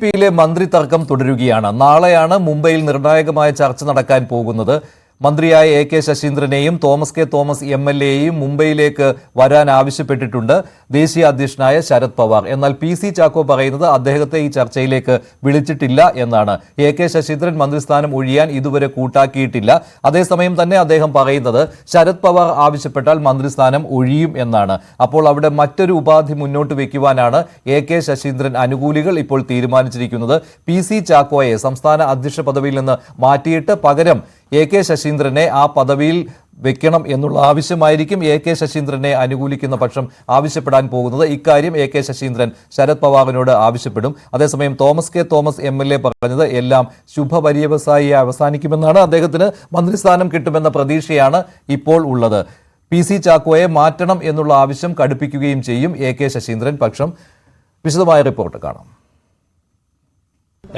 പിയിലെ മന്ത്രി തർക്കം തുടരുകയാണ്. നാളെയാണ് മുംബൈയിൽ നിർണായകമായ ചർച്ച നടക്കാൻ പോകുന്നത്. മന്ത്രിയായ A K ശശീന്ദ്രനെയും Thomas K Thomas M L എയും മുംബൈയിലേക്ക് വരാൻ ആവശ്യപ്പെട്ടിട്ടുണ്ട് ദേശീയ അധ്യക്ഷനായ ശരത് പവാർ. എന്നാൽ പി സി ചാക്കോ പറയുന്നത് അദ്ദേഹത്തെ ഈ ചർച്ചയിലേക്ക് വിളിച്ചിട്ടില്ല എന്നാണ്. എ കെ ശശീന്ദ്രൻ മന്ത്രിസ്ഥാനം ഒഴിയാൻ ഇതുവരെ കൂട്ടാക്കിയിട്ടില്ല. അതേസമയം തന്നെ അദ്ദേഹം പറയുന്നത് ശരത് പവാർ ആവശ്യപ്പെട്ടാൽ മന്ത്രിസ്ഥാനം ഒഴിയും എന്നാണ്. അപ്പോൾ അവിടെ മറ്റൊരു ഉപാധി മുന്നോട്ട് വയ്ക്കുവാനാണ് എ കെ ശശീന്ദ്രൻ അനുകൂലികൾ ഇപ്പോൾ തീരുമാനിച്ചിരിക്കുന്നത്. പി സി ചാക്കോയെ സംസ്ഥാന അധ്യക്ഷ പദവിയിൽ നിന്ന് മാറ്റിയിട്ട് പകരം എ കെ ശശീന്ദ്രനെ ആ പദവിയിൽ വെക്കണം എന്നുള്ള ആവശ്യമായിരിക്കും എ കെ ശശീന്ദ്രനെ അനുകൂലിക്കുന്ന പക്ഷം ആവശ്യപ്പെടാൻ പോകുന്നത്. ഇക്കാര്യം എ കെ ശശീന്ദ്രൻ ശരത് പവാറിനോട് ആവശ്യപ്പെടും. അതേസമയം Thomas K Thomas M L A പറഞ്ഞത് എല്ലാം ശുഭപര്യവസായി അവസാനിക്കുമെന്നാണ് അദ്ദേഹത്തിന് മന്ത്രിസ്ഥാനം കിട്ടുമെന്ന പ്രതീക്ഷയാണ് ഇപ്പോൾ ഉള്ളത്. പി സി ചാക്കോയെ മാറ്റണം എന്നുള്ള ആവശ്യം കടുപ്പിക്കുകയും ചെയ്യും എ കെ ശശീന്ദ്രൻ. പക്ഷം വിശദമായ റിപ്പോർട്ട് കാണാം.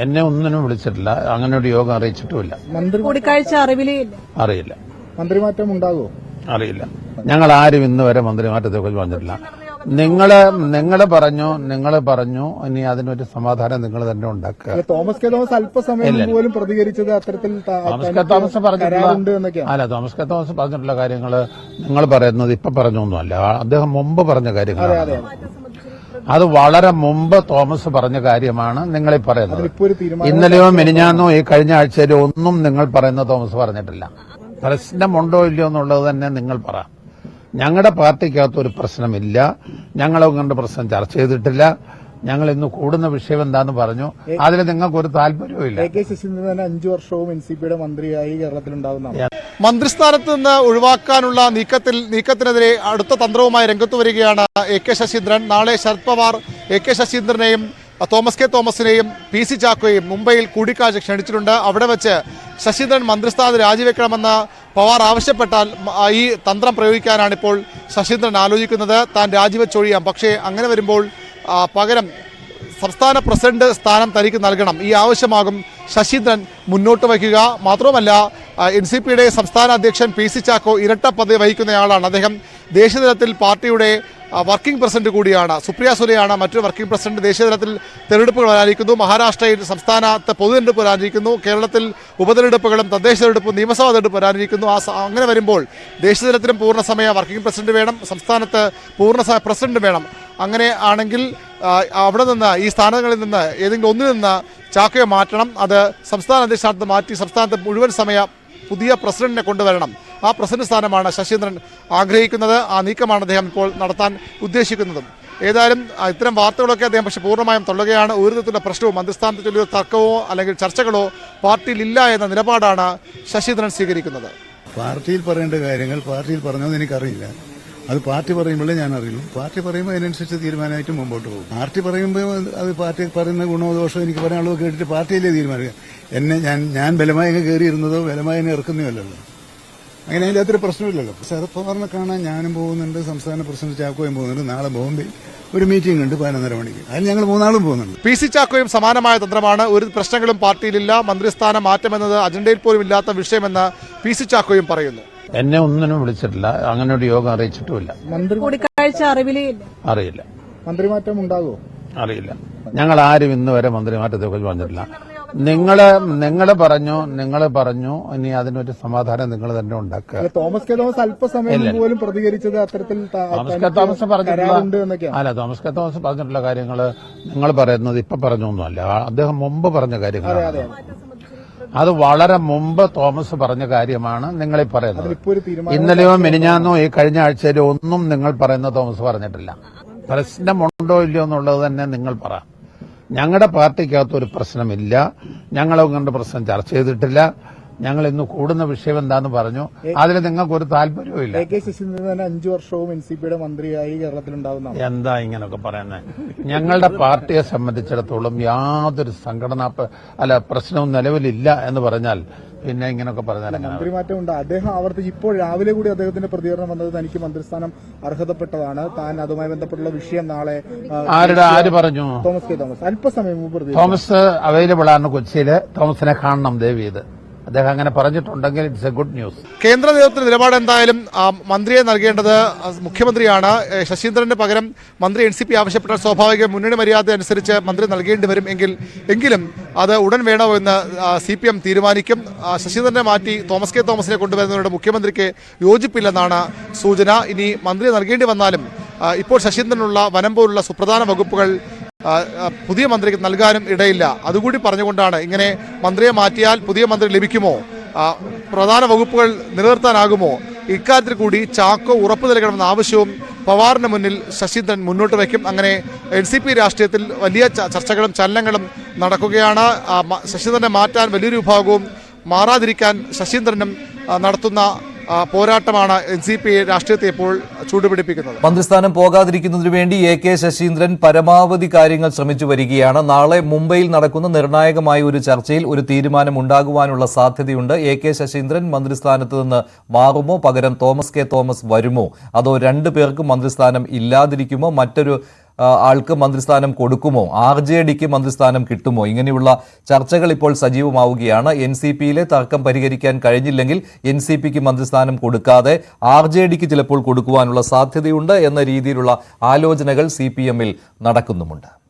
എന്നെ ഒന്നിനും വിളിച്ചിട്ടില്ല. അങ്ങനെ ഒരു യോഗം അറിയിച്ചിട്ടുമില്ല. മന്ത്രി കൂടിക്കാഴ്ച അറിയില്ല. മന്ത്രിമാറ്റം ഉണ്ടാകുമോ? അറിയില്ല. ഞങ്ങൾ ആരും ഇന്ന് വരെ മന്ത്രിമാറ്റത്തെ കുറിച്ച് പറഞ്ഞിട്ടില്ല. നിങ്ങൾ നിങ്ങൾ പറഞ്ഞു നിങ്ങൾ പറഞ്ഞു. ഇനി അതിനൊരു സമാധാനം നിങ്ങൾ തന്നെ ഉണ്ടാക്കുക. Thomas K. തോമസ് അല്പസമയം പോലും പ്രതികരിച്ചത് അത്തരത്തിൽ തോമസ് കെ. തോമസ് പറഞ്ഞിട്ടുള്ള അല്ല തോമസ് കെ. തോമസ് പറഞ്ഞിട്ടുള്ള കാര്യങ്ങൾ നിങ്ങൾ പറയുന്നത് ഇപ്പൊ പറഞ്ഞൊന്നുമല്ല. അദ്ദേഹം മുമ്പ് പറഞ്ഞ കാര്യങ്ങളാണ്. അത് വളരെ മുമ്പ് തോമസ് പറഞ്ഞ കാര്യമാണ് നിങ്ങളീ പറയുന്നത്. ഇന്നലെയോ മിനിഞ്ഞാന്നോ ഈ കഴിഞ്ഞ ആഴ്ചയിലോ ഒന്നും നിങ്ങൾ പറയുന്ന തോമസ് പറഞ്ഞിട്ടില്ല. പ്രശ്നമുണ്ടോ ഇല്ലയോ എന്നുള്ളത് തന്നെ നിങ്ങൾ പറ. ഞങ്ങളുടെ പാർട്ടിക്കകത്ത് ഒരു പ്രശ്നമില്ല. ഞങ്ങളെ കൊണ്ട് പ്രശ്നം ചർച്ച ചെയ്തിട്ടില്ല. ഞങ്ങൾ ഇന്ന് കൂടുന്ന വിഷയം എന്താന്ന് പറഞ്ഞു. അതിൽ നിങ്ങൾക്ക് ഒരു താല്പര്യവുമില്ല. എ കെ ശശീന്ദ്രൻ തന്നെ അഞ്ചു വർഷവും എൻ സി പിയുടെ മന്ത്രിയായി കേരളത്തിലുണ്ടാകുന്ന മന്ത്രിസ്ഥാനത്ത് നിന്ന് ഒഴിവാക്കാനുള്ള നീക്കത്തിൽ നീക്കത്തിനെതിരെ അടുത്ത തന്ത്രവുമായി രംഗത്ത് വരികയാണ് എ കെ ശശീന്ദ്രൻ. നാളെ ശരത് പവാർ എ കെ ശശീന്ദ്രനെയും തോമസ് കെ തോമസിനെയും പി സി ചാക്കോയും മുംബൈയിൽ കൂടിക്കാഴ്ച ക്ഷണിച്ചിട്ടുണ്ട്. അവിടെ വെച്ച് ശശീന്ദ്രൻ മന്ത്രിസ്ഥാനം രാജിവെക്കണമെന്ന് പവാർ ആവശ്യപ്പെട്ടാൽ ഈ തന്ത്രം പ്രയോഗിക്കാനാണ് ഇപ്പോൾ ശശീന്ദ്രൻ ആലോചിക്കുന്നത്. താൻ രാജിവെച്ചൊഴിയാം. പക്ഷേ അങ്ങനെ വരുമ്പോൾ പകരം സംസ്ഥാന പ്രസിഡന്റ് സ്ഥാനം തനിക്ക് നൽകണം. ഈ ആവശ്യമാകും ശശീന്ദ്രൻ മുന്നോട്ട് വയ്ക്കുക. മാത്രവുമല്ല എൻ സി പിയുടെ സംസ്ഥാന അധ്യക്ഷൻ പി സി ചാക്കോ ഇരട്ട പദവി വഹിക്കുന്നയാളാണ്. അദ്ദേഹം ദേശീയതലത്തിൽ പാർട്ടിയുടെ വർക്കിംഗ് പ്രസിഡന്റ് കൂടിയാണ്. സുപ്രിയ സുരയാണ് മറ്റൊരു വർക്കിംഗ് പ്രസിഡന്റ് ദേശീയ ദേശീയതലത്തിൽ തെരഞ്ഞെടുപ്പുകൾ വരാനിരിക്കുന്നു മഹാരാഷ്ട്രയിൽ സംസ്ഥാനത്ത് പൊതുതെരഞ്ഞെടുപ്പ് വരാനിരിക്കുന്നു കേരളത്തിൽ ഉപതെരഞ്ഞെടുപ്പുകളും തദ്ദേശ തെരഞ്ഞെടുപ്പും നിയമസഭാ തെരഞ്ഞെടുപ്പ് വരാനിരിക്കുന്നു ആ അങ്ങനെ വരുമ്പോൾ ദേശീയതലത്തിലും പൂർണസമയ വർക്കിംഗ് പ്രസിഡന്റ് വേണം. സംസ്ഥാനത്ത് പൂർണസമയ പ്രസിഡന്റ് വേണം. അങ്ങനെ ആണെങ്കിൽ അവിടെ നിന്ന് ഈ സ്ഥാനങ്ങളിൽ നിന്ന് ഏതെങ്കിലും ഒന്നിൽ നിന്ന് ചാക്കയെ മാറ്റണം. അത് സംസ്ഥാന അധ്യക്ഷ മാറ്റി സംസ്ഥാനത്ത് മുഴുവൻ സമയ പുതിയ പ്രസിഡന്റിനെ കൊണ്ടുവരണം. ആ പ്രസിഡന്റ് സ്ഥാനമാണ് ശശീന്ദ്രൻ ആഗ്രഹിക്കുന്നത്. ആ നീക്കമാണ് അദ്ദേഹം ഇപ്പോൾ നടത്താൻ ഉദ്ദേശിക്കുന്നതും. ഏതായാലും ഇത്തരം വാർത്തകളൊക്കെ അദ്ദേഹം പക്ഷേ പൂർണമായും തള്ളുകയാണ്. ഒരു തരത്തിലുള്ള പ്രശ്നവും മന്ത്രിസ്ഥാനത്ത് ചൊല്ലിയ തർക്കമോ അല്ലെങ്കിൽ ചർച്ചകളോ പാർട്ടിയിലില്ല എന്ന നിലപാടാണ് ശശീന്ദ്രൻ സ്വീകരിക്കുന്നത്. പാർട്ടിയിൽ പറയേണ്ട കാര്യങ്ങൾ പാർട്ടിയിൽ പറഞ്ഞതെന്ന് എനിക്കറിയില്ല. അത് പാർട്ടി പറയുമ്പോഴേ ഞാൻ അറിയുള്ളൂ പാർട്ടി പറയുമ്പോൾ അതിനനുസരിച്ച് തീരുമാനമായിട്ട് മുമ്പോട്ട് പോകും. പാർട്ടി പറയുമ്പോൾ അത് പാർട്ടി പറയുന്ന ഗുണമോ ദോഷമോ എനിക്ക് പറയാനുള്ളത് കേട്ടിട്ട് പാർട്ടിയിലേ തീരുമാനിക്കുക? എന്നെ ഞാൻ ഞാൻ ബലമായി കയറിയിരുന്നതോ ബലമായി ഇറക്കുന്നതോ അല്ലല്ലോ. അങ്ങനെ അതിന്റെ അത്ര പ്രശ്നമില്ലല്ലോ. ശരത് പവാറിനെ കാണാൻ ഞാനും പോകുന്നുണ്ട് സംസ്ഥാന പ്രസിഡന്റ് ചാക്കോയും പോകുന്നുണ്ട്. നാളെ ബോംബെയിൽ ഒരു മീറ്റിംഗ് ഉണ്ട് പതിനൊന്നര മണിക്ക്. അതിൽ ഞങ്ങൾ മൂന്നാളും പോകുന്നുണ്ട്. പി സി ചാക്കോയും സമാനമായ തന്ത്രമാണ്. ഒരു പ്രശ്നങ്ങളും പാർട്ടിയിലില്ല. മന്ത്രിസ്ഥാനം മാറ്റമെന്നത് അജണ്ടയിൽ പോലും ഇല്ലാത്ത വിഷയമെന്ന് പി സി ചാക്കോയും പറയുന്നു. എന്നെ ഒന്നിനും വിളിച്ചിട്ടില്ല. അങ്ങനെ ഒരു യോഗം അറിയിച്ചിട്ടുമില്ല. കൂടിക്കാഴ്ച അറിയില്ല. മന്ത്രിമാറ്റം ഉണ്ടാകുമോ അറിയില്ല. ഞങ്ങൾ ആരും ഇന്ന് വരെ മന്ത്രിമാറ്റത്തെ കുറിച്ച് പറഞ്ഞിട്ടില്ല. നിങ്ങൾ നിങ്ങൾ പറഞ്ഞു നിങ്ങൾ പറഞ്ഞു ഇനി അതിനൊരു സമാധാനം നിങ്ങൾ തന്നെ ഉണ്ടാക്കുക. തോമസ് കെ തോമസ് അല്പസമയം പോലും പ്രതികരിച്ചത് അത്തരത്തിൽ തോമസ് കെ തോമസ് പറഞ്ഞിട്ടുള്ള അല്ല തോമസ് കെ തോമസ് പറഞ്ഞിട്ടുള്ള കാര്യങ്ങൾ നിങ്ങൾ പറയുന്നത് ഇപ്പൊ പറഞ്ഞൊന്നുമല്ല അദ്ദേഹം മുമ്പ് പറഞ്ഞ കാര്യങ്ങൾ അത് വളരെ മുമ്പ് തോമസ് പറഞ്ഞ കാര്യമാണ് നിങ്ങളീ പറയുന്നത്. ഇന്നലെയോ മെനിഞ്ഞാന്നോ ഈ കഴിഞ്ഞ ആഴ്ചയിലോ ഒന്നും നിങ്ങൾ പറയുന്ന തോമസ് പറഞ്ഞിട്ടില്ല. പ്രശ്നമുണ്ടോ ഇല്ലയോ എന്നുള്ളത് തന്നെ നിങ്ങൾ പറ. ഞങ്ങളുടെ പാർട്ടിക്കകത്ത് ഒരു പ്രശ്നമില്ല. ഞങ്ങളെ കൊണ്ട് പ്രശ്നം ചർച്ച ചെയ്തിട്ടില്ല. ഞങ്ങൾ ഇന്ന് കൂടുന്ന വിഷയം എന്താന്ന് പറഞ്ഞു. അതിൽ നിങ്ങൾക്ക് ഒരു താല്പര്യവും ഇല്ല എ കെ ശശീന്ദ്രൻ തന്നെ അഞ്ചു വർഷവും എൻ സി പിയുടെ മന്ത്രിയായി കേരളത്തിലുണ്ടാകുന്നതാണ് എന്താ ഇങ്ങനെയൊക്കെ പറയുന്നത് ഞങ്ങളുടെ പാർട്ടിയെ സംബന്ധിച്ചിടത്തോളം യാതൊരു സംഘടനാ അല്ല പ്രശ്നവും നിലവിലില്ല എന്ന് പറഞ്ഞാൽ പിന്നെ ഇങ്ങനെയൊക്കെ പറഞ്ഞാൽ മന്ത്രി മാറ്റം ഉണ്ട് അദ്ദേഹം ആവർത്തിച്ച് ഇപ്പോൾ രാവിലെ കൂടി അദ്ദേഹത്തിന്റെ പ്രതികരണം വന്നത് തനിക്ക് മന്ത്രിസ്ഥാനം അർഹതപ്പെട്ടതാണ്. താൻ അതുമായി ബന്ധപ്പെട്ടുള്ള വിഷയം നാളെ ആരുടെ ആര് പറഞ്ഞു? തോമസ് കെ തോമസ്. അല്പസമയം മുമ്പ് തോമസ് അവൈലബിൾ ആണ് കൊച്ചിയിൽ തോമസിനെ കാണണം ദേവി ഇത് അദ്ദേഹം അങ്ങനെ പറഞ്ഞിട്ടുണ്ടെങ്കിൽ ഇറ്റ്സ് എ ഗുഡ് ന്യൂസ് കേന്ദ്ര നേതൃത്വത്തിന്റെ നിലപാട് എന്തായാലും മന്ത്രിയെ നൽകേണ്ടത് മുഖ്യമന്ത്രിയാണ്. ശശീന്ദ്രന്റെ ശശീന്ദ്രന് പകരം മന്ത്രി എൻ സി പി ആവശ്യപ്പെട്ടാൽ സ്വാഭാവിക മുന്നണി മര്യാദ അനുസരിച്ച് മന്ത്രി നൽകേണ്ടി വരും എങ്കിൽ എങ്കിലും അത് ഉടൻ വേണോ എന്ന് സി പി എം തീരുമാനിക്കും. ശശീന്ദ്രനെ മാറ്റി തോമസ് കെ തോമസിനെ കൊണ്ടുവരുന്നവരുടെ മുഖ്യമന്ത്രിക്ക് യോജിപ്പില്ലെന്നാണ് സൂചന. ഇനി മന്ത്രി നൽകേണ്ടി വന്നാലും ഇപ്പോൾ ശശീന്ദ്രനുള്ള വനം പോലുള്ള സുപ്രധാന വകുപ്പുകൾ പുതിയ മന്ത്രിക്ക് നൽകാനും ഇടയില്ല. അതുകൂടി പറഞ്ഞുകൊണ്ടാണ് ഇങ്ങനെ മന്ത്രിയെ മാറ്റിയാൽ പുതിയ മന്ത്രി ലഭിക്കുമോ? പ്രധാന വകുപ്പുകൾ നിലനിർത്താനാകുമോ? ഇക്കാര്യത്തിൽ കൂടി ചാക്കോ ഉറപ്പ് നൽകണമെന്ന ആവശ്യവും പവാറിന് മുന്നിൽ ശശീന്ദ്രൻ മുന്നോട്ട് വയ്ക്കും. അങ്ങനെ എൻ സി പി രാഷ്ട്രീയത്തിൽ വലിയ ചർച്ചകളും ചലനങ്ങളും നടക്കുകയാണ്. ശശീന്ദ്രനെ മാറ്റാൻ വലിയൊരു വിഭാഗവും മാറാതിരിക്കാൻ ശശീന്ദ്രനും നടത്തുന്ന പോരാട്ടമാണ് എൻ സി പി രാഷ്ട്രീയത്തെ ഇപ്പോൾ ചൂടുപിടിപ്പിക്കുന്നത് മന്ത്രിസ്ഥാനം പോകാതിരിക്കുന്നതിനു വേണ്ടി എ കെ ശശീന്ദ്രൻ പരമാവധി കാര്യങ്ങൾ ശ്രമിച്ചു വരികയാണ്. നാളെ മുംബൈയിൽ നടക്കുന്ന നിർണായകമായ ഒരു ചർച്ചയിൽ ഒരു തീരുമാനം ഉണ്ടാകുവാനുള്ള സാധ്യതയുണ്ട്. എ കെ ശശീന്ദ്രൻ മന്ത്രിസ്ഥാനത്ത് നിന്ന് മാറുമോ? പകരം തോമസ് കെ തോമസ് വരുമോ? അതോ രണ്ടു പേർക്കും മന്ത്രിസ്ഥാനം ഇല്ലാതിരിക്കുമോ? മറ്റൊരു ആൾക്ക് മന്ത്രിസ്ഥാനം കൊടുക്കുമോ? ആർ ജെ ഡിക്ക് മന്ത്രിസ്ഥാനം കിട്ടുമോ? ഇങ്ങനെയുള്ള ചർച്ചകൾ ഇപ്പോൾ സജീവമാവുകയാണ്. എൻ സി പിയിലെ തർക്കം പരിഹരിക്കാൻ കഴിഞ്ഞില്ലെങ്കിൽ എൻ സി പിക്ക് മന്ത്രിസ്ഥാനം കൊടുക്കാതെ ആർ ജെ ഡിക്ക് ചിലപ്പോൾ കൊടുക്കുവാനുള്ള സാധ്യതയുണ്ട് എന്ന രീതിയിലുള്ള ആലോചനകൾ സി പി എമ്മിൽ നടക്കുന്നുമുണ്ട്.